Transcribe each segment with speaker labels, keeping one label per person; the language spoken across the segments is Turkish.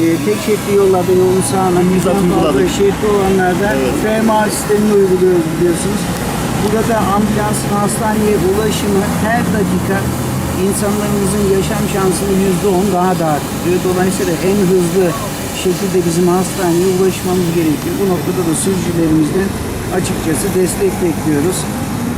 Speaker 1: e, tek şeritli yollarda yolun sağına
Speaker 2: Biz
Speaker 1: birden fazla
Speaker 2: uyguladık.
Speaker 1: şeritli olanlarda
Speaker 2: Evet.
Speaker 1: FMA sistemini uyguluyoruz biliyorsunuz. Burada ambulansın hastaneye ulaşımı her dakika insanlarımızın yaşam şansını yüzde on daha da arttırıyor. Dolayısıyla en hızlı şekilde bizim hastaneye ulaşmamız gerekiyor. Bu noktada da sürücülerimizden açıkçası destek bekliyoruz.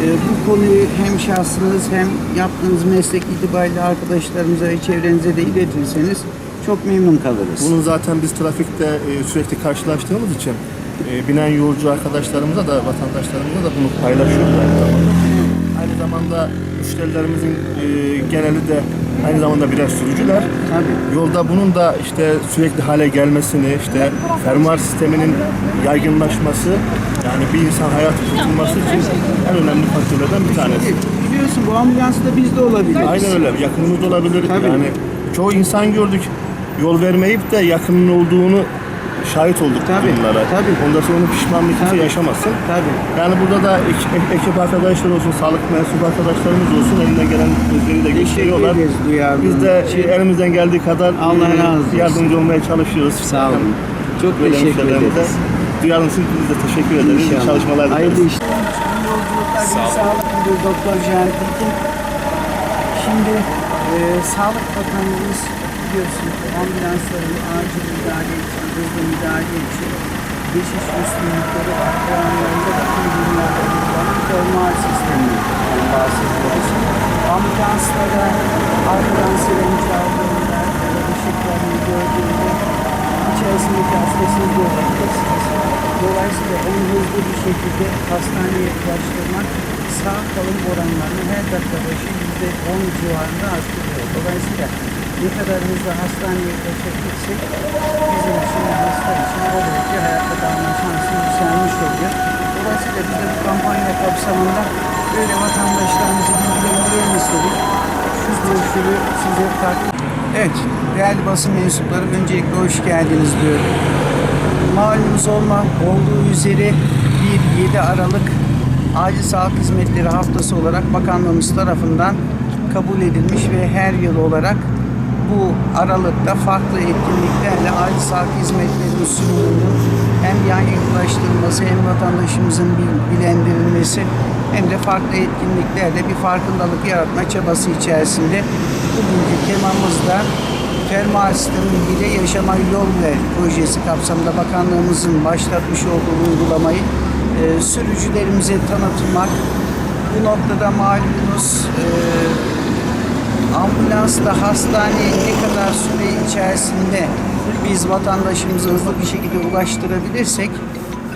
Speaker 1: Ee, bu konuyu hem şahsınız hem yaptığınız meslek itibariyle arkadaşlarımıza ve çevrenize de iletirseniz çok memnun kalırız.
Speaker 2: Bunun zaten biz trafikte e, sürekli karşılaştığımız için e, binen yolcu arkadaşlarımıza da vatandaşlarımıza da bunu paylaşıyoruz aynı zamanda. Aynı zamanda müşterilerimizin e, geneli de aynı zamanda birer sürücüler.
Speaker 1: Tabii.
Speaker 2: Yolda bunun da işte sürekli hale gelmesini, işte fermuar sisteminin yaygınlaşması, yani bir insan hayatı kurtulması için en önemli faktörlerden bir tanesi.
Speaker 1: Biliyorsun bu ambulans da bizde olabilir.
Speaker 2: Aynen öyle. Yakınımız olabilir.
Speaker 1: Tabii.
Speaker 2: Yani çoğu insan gördük. Yol vermeyip de yakının olduğunu şahit olduk
Speaker 1: Tabii,
Speaker 2: durumlara.
Speaker 1: tabii.
Speaker 2: Ondan sonra onun pişmanlığı kimse
Speaker 1: Tabii.
Speaker 2: yaşamasın.
Speaker 1: Tabii.
Speaker 2: Yani burada da ekip, ekip arkadaşlar olsun, sağlık mensup arkadaşlarımız olsun elinden gelen özveri de
Speaker 1: duyarlılığın
Speaker 2: Biz de e, elimizden geldiği kadar
Speaker 1: Allah
Speaker 2: e,
Speaker 1: razı olsun.
Speaker 2: yardımcı olmaya çalışıyoruz.
Speaker 1: Sağ olun. Çok teşekkür ederiz.
Speaker 2: Duyarlısın biz de teşekkür ederiz. İyi çalışmalar dileriz.
Speaker 1: Hayırlı işler. Bir sağlık müdürü Doktor Cihan Tekin. Şimdi e, Sağlık Bakanlığımız biliyorsun ambulansların acil müdahale için, hızlı müdahale için geçiş üstünlükleri var. Anlamda da tüm dünyada uygulanan termal sisteminden bahsediyoruz. Ambulanslara arkadan siren çaldığında ya da ışıklarını gördüğünde içerisindeki hastasını görebilirsiniz. Dolayısıyla en hızlı bir şekilde hastaneye ulaştırmak sağ kalım oranlarını her dakika başı yüzde on civarında arttırıyor. Dolayısıyla ne kadar hızlı hastaneye ulaşabilirsek bizim için hasta için o derece hayatta kalma şansı yükselmiş oluyor. Dolayısıyla biz kampanya kapsamında böyle vatandaşlarımızı bilgilendirelim istedik. Şu broşürü size takdim Evet, değerli basın mensupları öncelikle hoş geldiniz diyorum. Malumunuz olma olduğu üzere 1-7 Aralık Acil Sağlık Hizmetleri Haftası olarak Bakanlığımız tarafından kabul edilmiş ve her yıl olarak bu aralıkta farklı etkinliklerle acil sağlık hizmetlerinin sunumunun hem yaygınlaştırılması hem vatandaşımızın bil- bilendirilmesi hem de farklı etkinliklerle bir farkındalık yaratma çabası içerisinde bugünkü temamızda Fermuar sistemiyle yaşama yol ver projesi kapsamında bakanlığımızın başlatmış olduğu uygulamayı e, sürücülerimize tanıtmak. Bu noktada malumunuz e, ambulansla hastaneye ne kadar süre içerisinde biz vatandaşımızı hızlı bir şekilde ulaştırabilirsek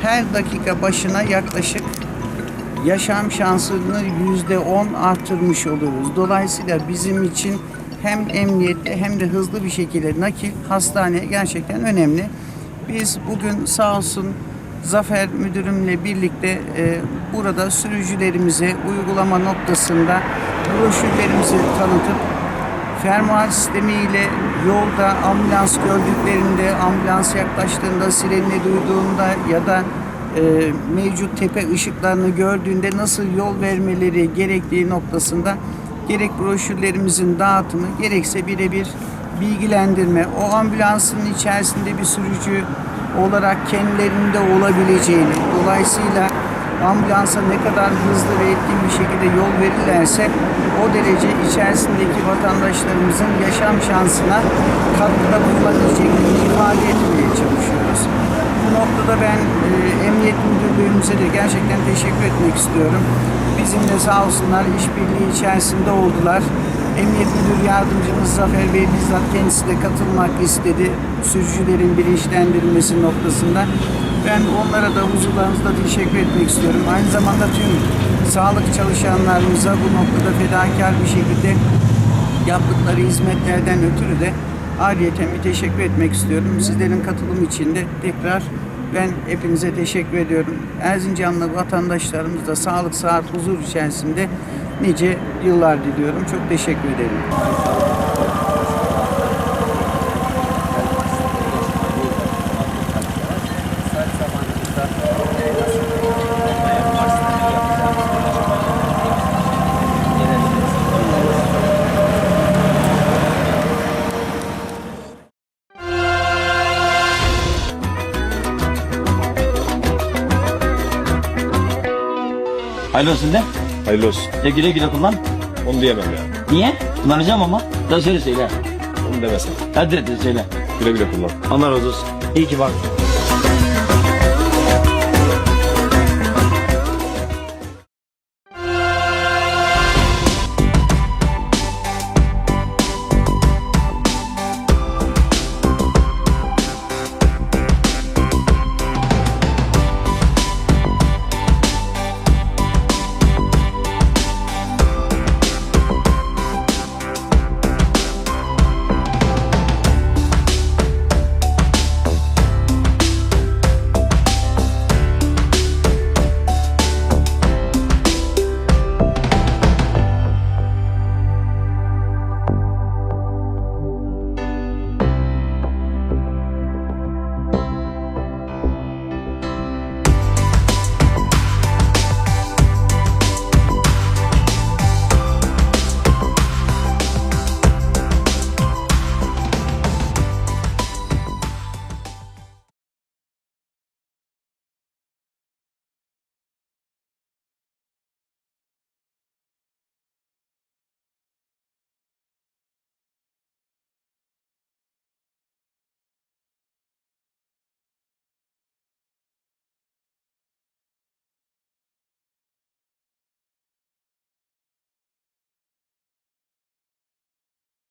Speaker 1: her dakika başına yaklaşık yaşam şansını yüzde on arttırmış oluruz. Dolayısıyla bizim için hem emniyetli hem de hızlı bir şekilde nakil hastaneye gerçekten önemli. Biz bugün sağ olsun Zafer müdürümle birlikte e, burada sürücülerimize uygulama noktasında broşürlerimizi tanıtıp fermuar sistemiyle yolda ambulans gördüklerinde, ambulans yaklaştığında, sirenini duyduğunda ya da e, mevcut tepe ışıklarını gördüğünde nasıl yol vermeleri gerektiği noktasında gerek broşürlerimizin dağıtımı gerekse birebir bilgilendirme, o ambulansın içerisinde bir sürücü olarak kendilerinde olabileceğini, dolayısıyla ambulansa ne kadar hızlı ve etkin bir şekilde yol verirlerse o derece içerisindeki vatandaşlarımızın yaşam şansına katkıda bulunabileceklerini ifade etmeye çalışıyoruz. Bu noktada ben Müdürlüğümüze de gerçekten teşekkür etmek istiyorum. Bizimle sağ olsunlar işbirliği içerisinde oldular. Emniyet Müdür Yardımcımız Zafer Bey bizzat kendisi de katılmak istedi. Sürücülerin bilinçlendirilmesi noktasında. Ben onlara da huzurlarınızda teşekkür etmek istiyorum. Aynı zamanda tüm sağlık çalışanlarımıza bu noktada fedakar bir şekilde yaptıkları hizmetlerden ötürü de ayrıyeten bir teşekkür etmek istiyorum. Sizlerin katılım için de tekrar ben hepinize teşekkür ediyorum. Erzincanlı vatandaşlarımız da sağlık, sıhhat, huzur içerisinde nice yıllar diliyorum. Çok teşekkür ederim.
Speaker 3: Hayırlı olsun de.
Speaker 4: Hayırlı olsun.
Speaker 3: De güle güle kullan.
Speaker 4: Onu diyemem ya.
Speaker 3: Niye? Kullanacağım ama. Da söyle söyle.
Speaker 4: Onu demesen.
Speaker 3: Hadi hadi söyle.
Speaker 4: Güle güle kullan.
Speaker 3: Allah razı olsun. İyi ki var.